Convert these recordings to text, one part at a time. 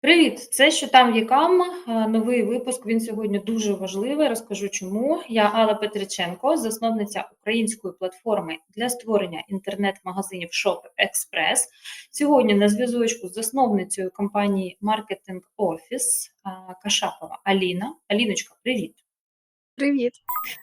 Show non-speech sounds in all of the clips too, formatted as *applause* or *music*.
Привіт! Це що там вікам. е, Новий випуск. Він сьогодні дуже важливий. Розкажу чому. Я Алла Петриченко, засновниця української платформи для створення інтернет-магазинів Shop Express. Сьогодні на зв'язочку з засновницею компанії Marketing Office е, Кашапова Аліна. Аліночка, привіт! Привіт.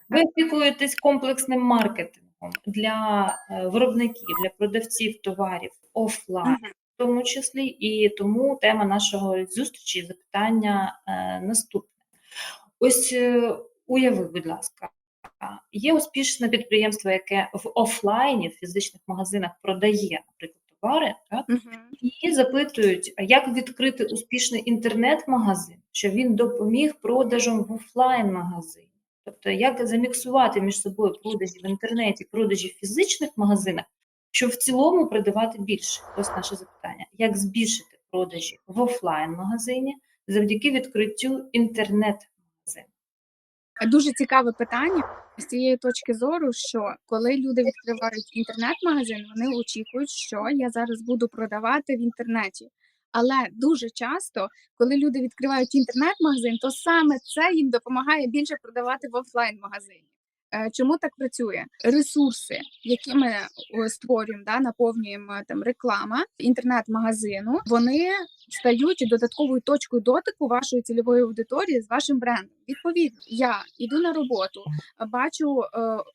Ви опікуєтесь комплексним маркетингом для е, виробників, для продавців товарів офлайн. В тому числі, і тому тема нашого зустрічі запитання е, наступне. Ось е, уяви, будь ласка, є успішне підприємство, яке в офлайні, в фізичних магазинах продає, наприклад, товари, так? Мгм. і запитують, як відкрити успішний інтернет-магазин, щоб він допоміг продажам в офлайн-магазині. Тобто, як заміксувати між собою продажі в інтернеті, продажі в фізичних магазинах, щоб в цілому продавати більше? Ось наше запитання. Як збільшити продажі в офлайн-магазині завдяки відкриттю інтернет-магазину? Дуже цікаве питання з цієї точки зору, що коли люди відкривають інтернет-магазин, вони очікують, що я зараз буду продавати в інтернеті. Але дуже часто, коли люди відкривають інтернет-магазин, то саме це їм допомагає більше продавати в офлайн-магазині. Е, Чому так працює? Ресурси, які ми створюємо, да, наповнюємо там реклама інтернет-магазину, вони стають додатковою точкою дотику вашої цільової аудиторії з вашим брендом. Відповідно, я йду на роботу, бачу е,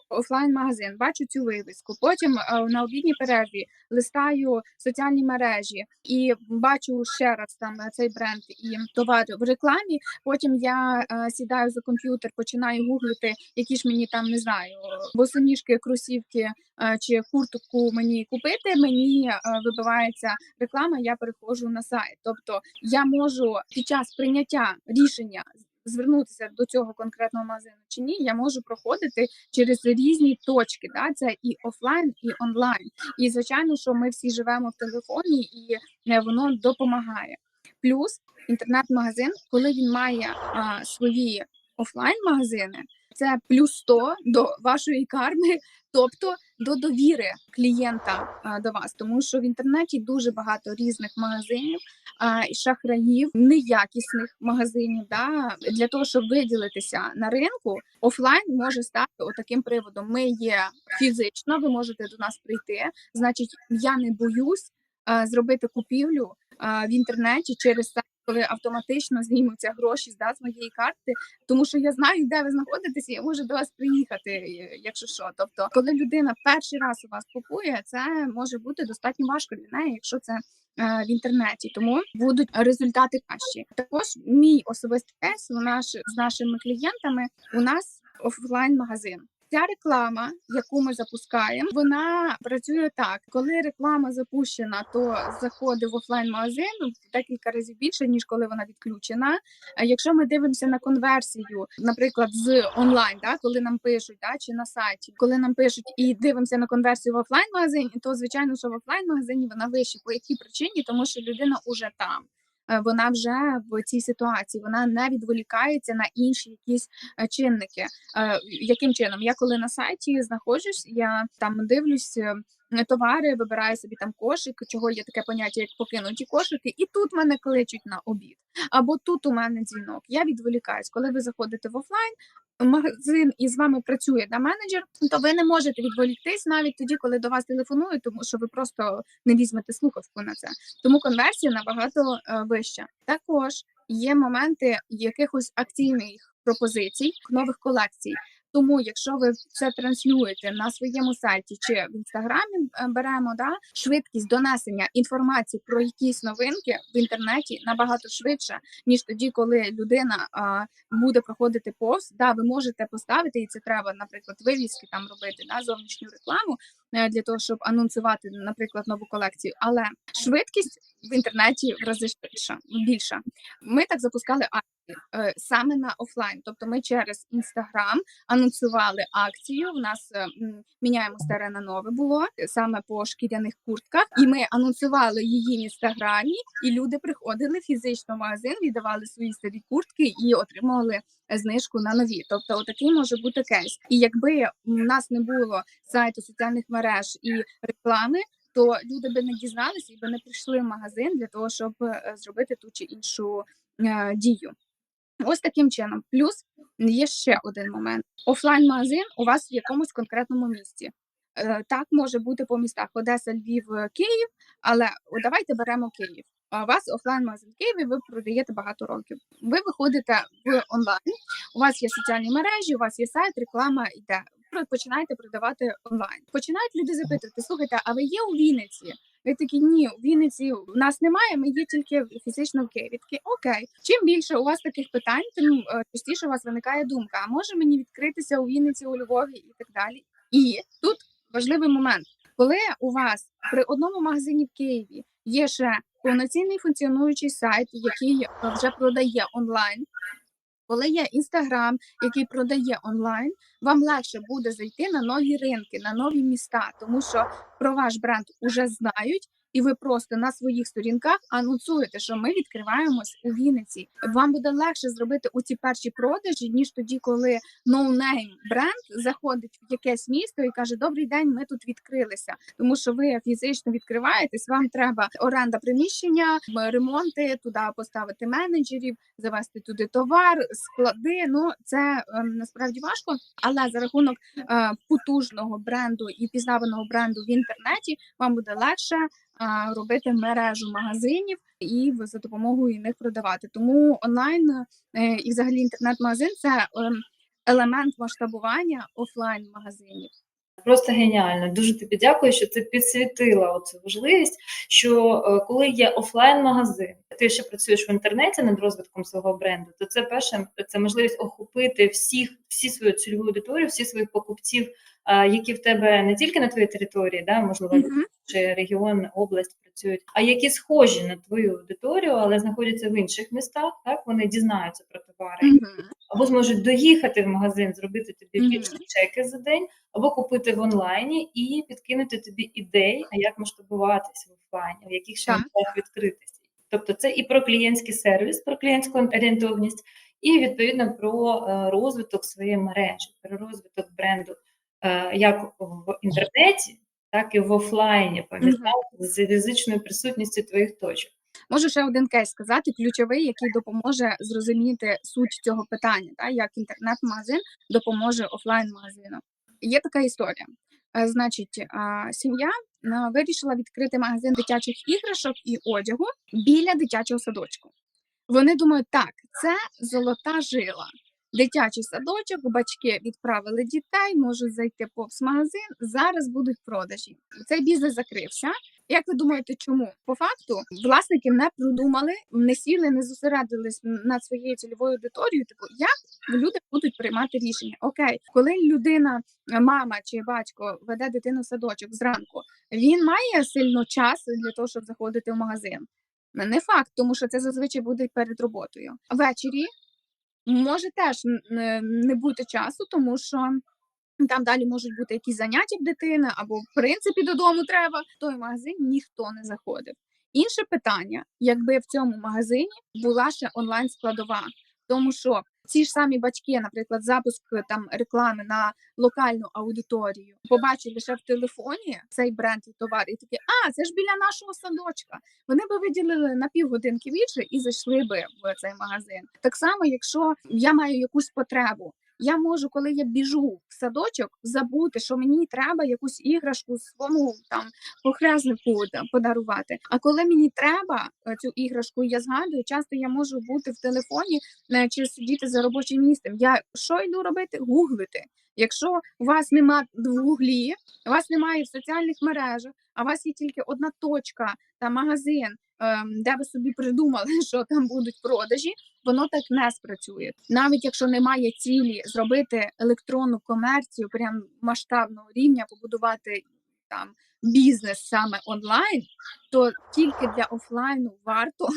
офлайн-магазин, бачу цю вивіску. Потім е, на обідній перерві листаю соціальні мережі і бачу ще раз там е, цей бренд і товар в рекламі. Потім я е, сідаю за комп'ютер, починаю гуглити, які ж мені там не знаю, босоніжки, кросівки е, чи куртку мені купити. Мені е, вибивається реклама, я переходжу на сайт. Тобто я можу під час прийняття рішення звернутися до цього конкретного магазину чи ні, я можу проходити через різні точки. Да? Це і офлайн, і онлайн. І звичайно, що ми всі живемо в телефоні, і е, воно допомагає. Плюс інтернет-магазин, коли він має а, свої офлайн-магазини, це плюс 100 до вашої карми, тобто до довіри клієнта до вас, тому що в інтернеті дуже багато різних магазинів, шахраїв, неякісних магазинів. Да? Для того, щоб виділитися на ринку, офлайн може стати отаким приводом. Ми є фізично, ви можете до нас прийти. Значить, я не боюсь зробити купівлю в інтернеті через сайт, коли автоматично знімуться гроші да, з моєї карти, тому що я знаю, де ви знаходитеся, я можу до вас приїхати, е, якщо що. Тобто, коли людина перший раз у вас купує, це може бути достатньо важко для неї, якщо це. е, В інтернеті тому будуть результати кращі. Також мій особистий кейс у наш з нашими клієнтами. У нас офлайн магазин. Ця реклама, яку ми запускаємо, вона працює так: коли реклама запущена, то заходить в офлайн магазин в декілька разів більше ніж коли вона відключена. Якщо ми дивимося на конверсію, наприклад, з онлайн, да, коли нам пишуть, да, чи на сайті, коли нам пишуть і дивимося на конверсію в офлайн магазині, то звичайно, що в офлайн магазині вона вища. По якій причині? Тому що людина уже там. Е, Вона вже в цій ситуації, вона не відволікається на інші якісь е, чинники. Е, Яким чином? Я коли на сайті знаходжусь, я там дивлюсь товари, вибираю собі там кошик, чого є таке поняття, як покинуті кошики, і тут мене кличуть на обід. Або тут у мене дзвінок. Я відволікаюсь. Коли ви заходите в офлайн, магазин і з вами працює да, менеджер, то ви не можете відволіктись навіть тоді, коли до вас телефонують, тому що ви просто не візьмете слухавку на це. Тому конверсія набагато е, вища. Також є моменти якихось акційних пропозицій, нових колекцій. Тому, якщо ви це транслюєте на своєму сайті чи в інстаграмі е, беремо да швидкість донесення інформації про якісь новинки в інтернеті набагато швидше, ніж тоді, коли людина а, буде проходити повз. Да, ви можете поставити, і це треба, наприклад, вивіски там робити да, зовнішню рекламу е, для того, щоб анонсувати, наприклад, нову колекцію. Але швидкість в інтернеті в рази швидша, більша. Ми так запускали саме на офлайн, тобто ми через інстаграм анонсували акцію. У нас е, міняємо старе на нове було е, саме по шкіряних куртках, і ми анонсували її в інстаграмі, і люди приходили фізично в магазин, віддавали свої старі куртки і отримували е, знижку на нові. Тобто, отакий може бути кейс. І якби у нас не було сайту соціальних мереж і реклами, то люди би не дізналися і би не прийшли в магазин для того, щоб е, зробити ту чи іншу е, дію. Ось таким чином. Плюс є ще один момент: офлайн-магазин у вас в якомусь конкретному місці. Е, Так може бути по містах Одеса, Львів, е, Київ, але давайте беремо Київ. А у вас офлайн-магазин в Києві, ви продаєте багато років. Ви виходите в онлайн, у вас є соціальні мережі, у вас є сайт, реклама йде. Починаєте продавати онлайн. Починають люди запитувати: слухайте, а ви є у Вінниці? Ви такі ні, у Вінниці в нас немає. Ми є тільки фізично в Києві. Такі окей. Чим більше у вас таких питань, тим е, частіше у вас виникає думка: а може мені відкритися у Вінниці, у Львові і так далі. І тут важливий момент, коли у вас при одному магазині в Києві є ще повноцінний функціонуючий сайт, який вже продає онлайн. Коли є інстаграм, який продає онлайн, вам легше буде зайти на нові ринки, на нові міста, тому що про ваш бренд уже знають, і ви просто на своїх сторінках анонсуєте, що ми відкриваємось у Вінниці. Вам буде легше зробити у ці перші продажі, ніж тоді, коли no-name бренд заходить в якесь місто і каже: Добрий день, ми тут відкрилися. Тому що ви фізично відкриваєтесь, вам треба оренда приміщення, ремонти, туди поставити менеджерів, завести туди товар, склади. Ну це ем, насправді важко, але за рахунок е, потужного бренду і пізнаваного бренду в інтернеті вам буде легше робити мережу магазинів і за допомогою них продавати. Тому онлайн е, і взагалі інтернет-магазин це ем, елемент масштабування офлайн магазинів. Просто геніально. Дуже тобі дякую, що ти підсвітила оцю важливість. Що е, коли є офлайн-магазин, ти ще працюєш в інтернеті над розвитком свого бренду, то це перше це можливість охопити всіх, всі свою цільову аудиторію, всіх своїх покупців, які в тебе не тільки на твоїй території, да, можливо, Мгм. чи регіон, область працюють, а які схожі на твою аудиторію, але знаходяться в інших містах. Так вони дізнаються про товари Мгм. або зможуть доїхати в магазин, зробити тобі Мгм. більше чеки за день, або купити в онлайні і підкинути тобі ідей, а як масштабуватися в офлайні, в яких ще місцях відкритися. Тобто це і про клієнтський сервіс, про клієнтську орієнтовність, і відповідно про е, розвиток своєї мережі, про розвиток бренду як в інтернеті, так і в офлайні, містах з фізичною присутністю твоїх точок. Можу ще один кейс сказати, ключовий, який допоможе зрозуміти суть цього питання, та як інтернет-магазин допоможе офлайн-магазину. Є така історія. Е, Значить, сім'я вирішила відкрити магазин дитячих іграшок і одягу біля дитячого садочку. Вони думають, так, це золота жила. Дитячий садочок, батьки відправили дітей, можуть зайти повз магазин. Зараз будуть продажі. Цей бізнес закрився. Як ви думаєте, чому? По факту власники не продумали, не сіли, не зосередились над своєю цільовою аудиторією. Типу, як люди будуть приймати рішення? Окей, коли людина, мама чи батько веде дитину в садочок зранку, він має сильно час для того, щоб заходити в магазин. Не факт, тому що це зазвичай буде перед роботою. Ввечері може теж не- бути часу, тому що там далі можуть бути якісь заняття в дитини, або в принципі додому треба. В той магазин ніхто не заходив. Інше питання, якби в цьому магазині була ще онлайн складова, тому що ці ж самі батьки, наприклад, запуск там реклами на локальну аудиторію, побачили лише в телефоні цей бренд і товар, і такі, а це ж біля нашого садочка. Вони би виділили на півгодинки більше і зайшли би в цей магазин. Так само, якщо я маю якусь потребу, я можу, коли я біжу в садочок, забути, що мені треба якусь іграшку своєму там похреснику подарувати. А коли мені треба е, цю іграшку, я згадую, часто я можу бути в телефоні е, чи сидіти за робочим місцем. Я що йду робити? Гуглити. Якщо у вас нема в гуглі, у вас немає в соціальних мережах, а у вас є тільки одна точка та магазин, ем, де ви собі придумали, *laughs* що там будуть продажі, воно так не спрацює. Навіть якщо немає цілі зробити електронну комерцію, прям масштабного рівня, побудувати там бізнес саме онлайн, то тільки для офлайну варто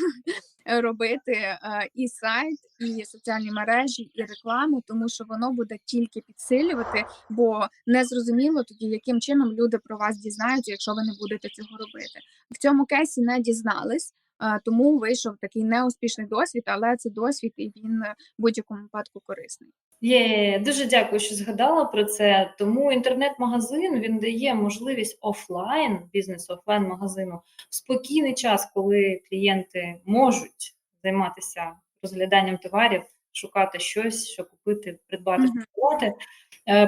*laughs* робити е, і сайт, і соціальні мережі, і рекламу, тому що воно буде тільки підсилювати, бо не зрозуміло тоді, яким чином люди про вас дізнаються, якщо ви не будете цього робити. В цьому кейсі не дізнались. Е, Тому вийшов такий неуспішний досвід, але це досвід, і він е, в будь-якому випадку корисний. Є, дуже дякую, що згадала про це. Тому інтернет-магазин він дає можливість офлайн, бізнесу офлайн магазину в спокійний час, коли клієнти можуть займатися розгляданням товарів, шукати щось, що купити, придбати, купувати, е,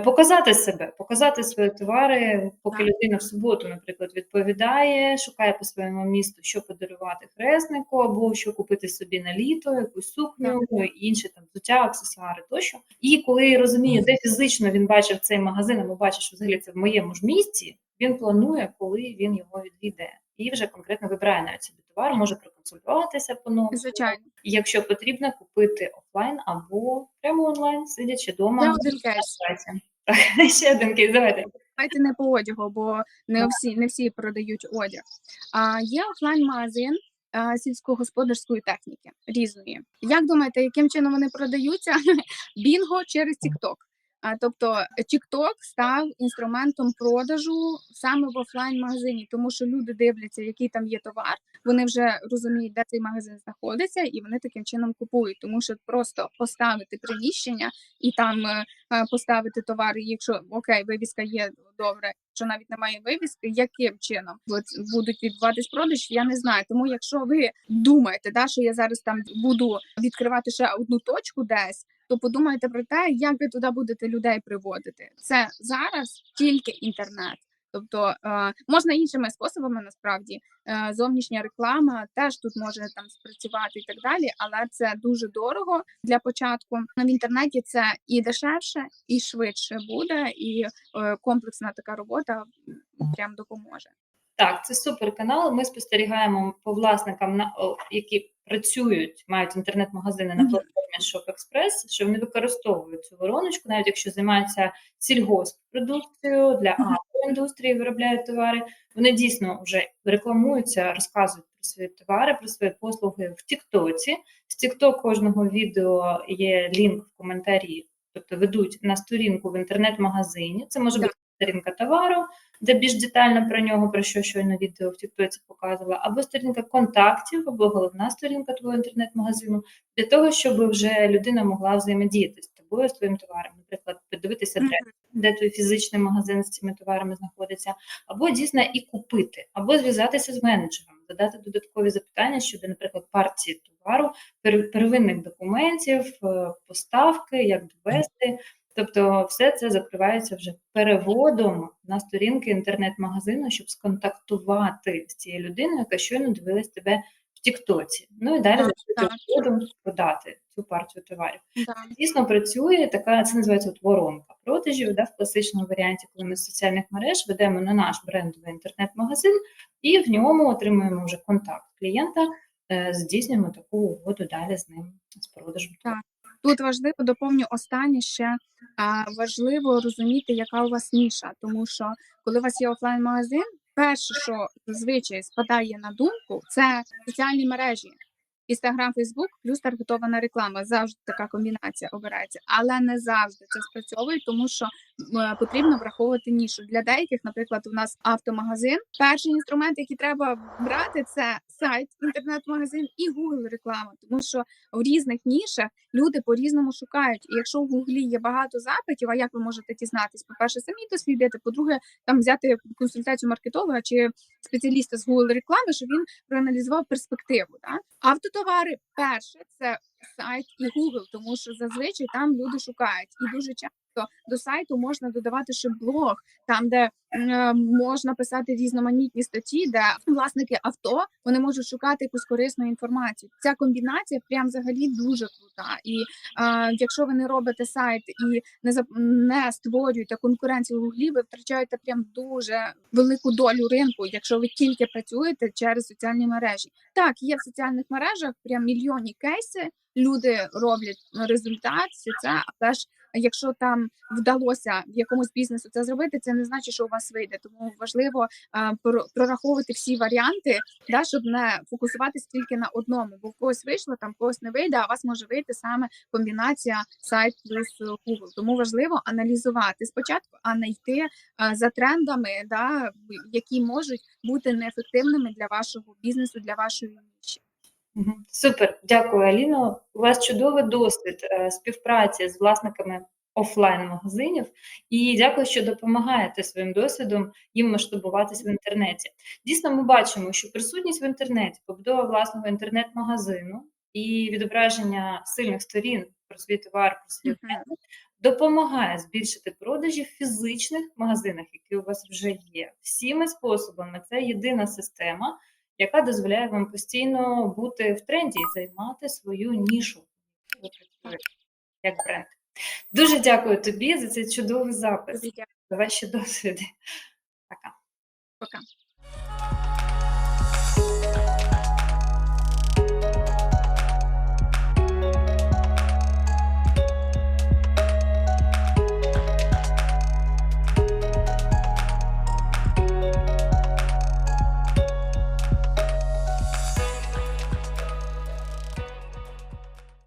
показати себе, показати свої товари, поки Так. людина в суботу, наприклад, відповідає, шукає по своєму місту, що подарувати хреснику, або що купити собі на літо, якусь сукню, інші там взуття, аксесуари тощо. І коли розуміє, де фізично він бачив цей магазин, або бачить, що взагалі це в моєму ж місті, він планує, коли він його відвійде. І вже конкретно вибирає навіть собі товар, може проконсультуватися по новому. Звичайно, І якщо потрібно, купити офлайн або прямо онлайн, сидячи вдома. на сайті. Так, *laughs* ще один кейс, давайте. Давайте не по одягу, бо не всі не всі продають одяг. А є офлайн-магазин сільськогосподарської техніки різної. Як думаєте, яким чином вони продаються? *laughs* Бінго через TikTok. Тобто TikTok став інструментом продажу саме в офлайн-магазині, тому що люди дивляться, який там є товар. Вони вже розуміють, де цей магазин знаходиться, і вони таким чином купують, тому що просто поставити приміщення і там е, е, поставити товар, якщо окей, вивіска є добре, що навіть немає вивіски, яким чином будуть відбуватись продаж, я не знаю. Тому якщо ви думаєте, да, що я зараз там буду відкривати ще одну точку десь, то подумайте про те, як ви туди будете людей приводити. Це зараз тільки інтернет. Тобто е, можна іншими способами насправді е, зовнішня реклама теж тут може там спрацювати і так далі, але це дуже дорого для початку. В інтернеті це і дешевше, і швидше буде, і е, комплексна така робота прям допоможе. Так, це супер канал. Ми спостерігаємо по власникам, на, які працюють, мають інтернет-магазини на платформі ShopExpress, що вони використовують цю вороночку, навіть якщо займаються сільгосппродукцією для Мгм. агроіндустрії, виробляють товари. Вони дійсно вже рекламуються, розказують про свої товари, про свої послуги в Тіктоці. З Тікток кожного відео є лінк в коментарі, тобто ведуть на сторінку в інтернет-магазині. Це може бути сторінка товару, де більш детально про нього, про що щойно відео в Тіктоці показувала, або сторінка контактів, або головна сторінка твого інтернет-магазину, для того, щоб вже людина могла взаємодіяти з тобою, з твоїм товаром. Наприклад, подивитися Мгм. адресу, де твій фізичний магазин з цими товарами знаходиться, або дійсно і купити, або зв'язатися з менеджером, задати додаткові запитання щодо, наприклад, партії товару, пер- первинних документів, е, поставки, як довести. Тобто, все це закривається вже переводом на сторінки інтернет-магазину, щоб сконтактувати з цією людиною, яка щойно дивилась тебе в Тіктоці. Ну і далі Так, за так. переводом продати цю партію товарів. Да. Дійсно працює така, це називається от воронка продажів, да, в класичному варіанті, коли ми з соціальних мереж ведемо на наш брендовий інтернет-магазин, і в ньому отримуємо вже контакт клієнта, е, здійснюємо таку угоду далі з ним з продажем. Так. Тут важливо доповню останнє ще важливо розуміти, яка у вас ніша, тому що коли у вас є офлайн-магазин, перше, що зазвичай спадає на думку, це соціальні мережі. Інстаграм, Фейсбук плюс таргетована реклама. Завжди така комбінація обирається, але не завжди це спрацьовує, тому що потрібно враховувати нішу. Для деяких, наприклад, у нас автомагазин. Перший інструмент, який треба брати, це сайт, інтернет-магазин і Google реклама, тому що в різних нішах люди по-різному шукають. І якщо в Гуглі є багато запитів, а як ви можете дізнатись? По-перше, самі дослідити, по-друге, там взяти консультацію маркетолога чи спеціаліста з Google реклами, щоб він проаналізував перспективу. Так? Автотовари перше це сайт і Google, тому що зазвичай там люди шукають і дуже часто. До сайту можна додавати ще блог, там де е, можна писати різноманітні статті, де власники авто вони можуть шукати якусь корисну інформацію. Ця комбінація прям взагалі дуже крута. І е, якщо ви не робите сайт і не зап- не створюєте конкуренцію в гуглі, ви втрачаєте прям дуже велику долю ринку, якщо ви тільки працюєте через соціальні мережі. Так, є в соціальних мережах прям мільйонні кейси. Люди роблять результат, все це, але ж якщо там вдалося в якомусь бізнесу це зробити, це не значить, що у вас вийде. Тому важливо а, про- прораховувати всі варіанти, да, щоб не фокусуватися тільки на одному, бо в когось вийшло, там когось не вийде, а у вас може вийти саме комбінація сайт плюс Google. Тому важливо аналізувати спочатку, а не йти а, за трендами, да, які можуть бути неефективними для вашого бізнесу, для вашої ніші. Супер, дякую, Аліно. У вас чудовий досвід е, співпраці з власниками офлайн-магазинів, і дякую, що допомагаєте своїм досвідом їм масштабуватись в інтернеті. Дійсно, ми бачимо, що присутність в інтернеті, побудова власного інтернет-магазину і відображення сильних сторін про свій товар, про свій бренд допомагає збільшити продажі в фізичних магазинах, які у вас вже є. Всіми способами це єдина система, яка дозволяє вам постійно бути в тренді і займати свою нішу, як бренд. Дуже дякую тобі за цей чудовий запис, за ваші досвіди. Пока. Пока.